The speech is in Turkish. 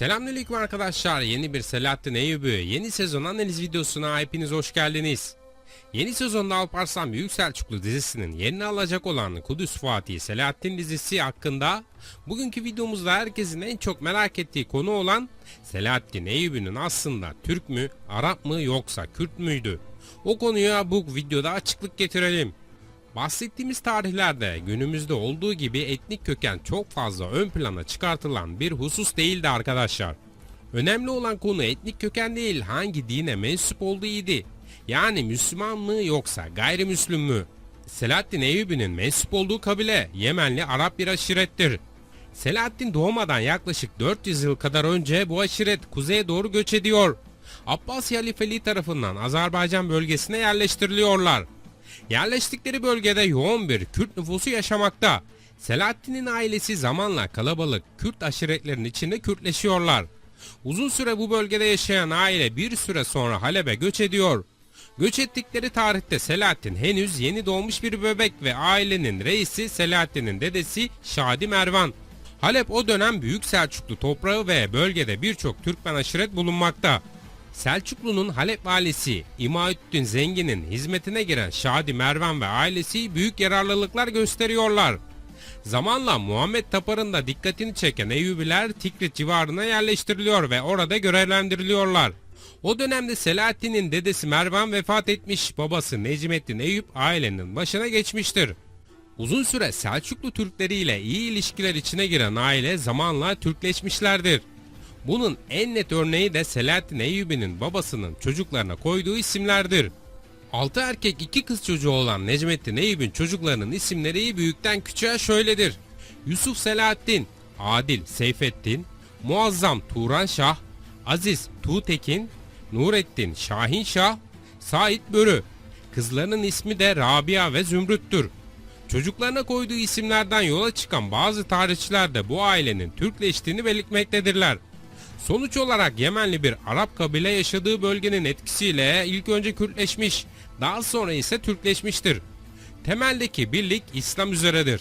Selamünaleyküm arkadaşlar. Yeni bir Selahattin Eyyubi yeni sezon analiz videosuna hepiniz hoş geldiniz. Yeni sezonda Alparslan Büyük Selçuklu dizisinin yerini alacak olan Kudüs Fatih Selahattin dizisi hakkında bugünkü videomuzda herkesin en çok merak ettiği konu olan Selahattin Eyyubi'nin aslında Türk mü, Arap mı yoksa Kürt müydü? O konuya bu videoda açıklık getirelim. Bahsettiğimiz tarihlerde günümüzde olduğu gibi etnik köken çok fazla ön plana çıkartılan bir husus değildi arkadaşlar. Önemli olan konu etnik köken değil hangi dine mensup olduğu idi. Yani Müslüman mı yoksa gayrimüslim mü? Selahaddin Eyyubi'nin mensup olduğu kabile Yemenli Arap bir aşirettir. Selahaddin doğmadan yaklaşık 400 yıl kadar önce bu aşiret kuzeye doğru göç ediyor. Abbasi halifeliği tarafından Azerbaycan bölgesine yerleştiriliyorlar. Yerleştikleri bölgede yoğun bir Kürt nüfusu yaşamakta. Selahaddin'in ailesi zamanla kalabalık Kürt aşiretlerin içinde Kürtleşiyorlar. Uzun süre bu bölgede yaşayan aile bir süre sonra Halep'e göç ediyor. Göç ettikleri tarihte Selahaddin henüz yeni doğmuş bir bebek ve ailenin reisi Selahaddin'in dedesi Şadi Mervan. Halep o dönem Büyük Selçuklu toprağı ve bölgede birçok Türkmen aşiret bulunmakta. Selçuklu'nun Halep valisi İmaüddin Zengin'in hizmetine giren Şadi Mervan ve ailesi büyük yararlılıklar gösteriyorlar. Zamanla Muhammed Tapar'ın da dikkatini çeken Eyyubiler Tikrit civarına yerleştiriliyor ve orada görevlendiriliyorlar. O dönemde Selahaddin'in dedesi Mervan vefat etmiş, babası Necmettin Eyüp ailenin başına geçmiştir. Uzun süre Selçuklu Türkleri ile iyi ilişkiler içine giren aile zamanla Türkleşmişlerdir. Bunun en net örneği de Selahaddin Eyyubi'nin babasının çocuklarına koyduğu isimlerdir. 6 erkek 2 kız çocuğu olan Necmettin Eyyubi'nin çocuklarının isimleri büyükten küçüğe şöyledir. Yusuf Selahaddin, Adil Seyfettin, Muazzam Turan Şah, Aziz Tuğtekin, Nurettin Şahin Şah, Sait Börü. Kızlarının ismi de Rabia ve Zümrüt'tür. Çocuklarına koyduğu isimlerden yola çıkan bazı tarihçiler de bu ailenin Türkleştiğini belirtmektedirler. Sonuç olarak Yemenli bir Arap kabile yaşadığı bölgenin etkisiyle ilk önce Kürtleşmiş, daha sonra ise Türkleşmiştir. Temeldeki birlik İslam üzeredir.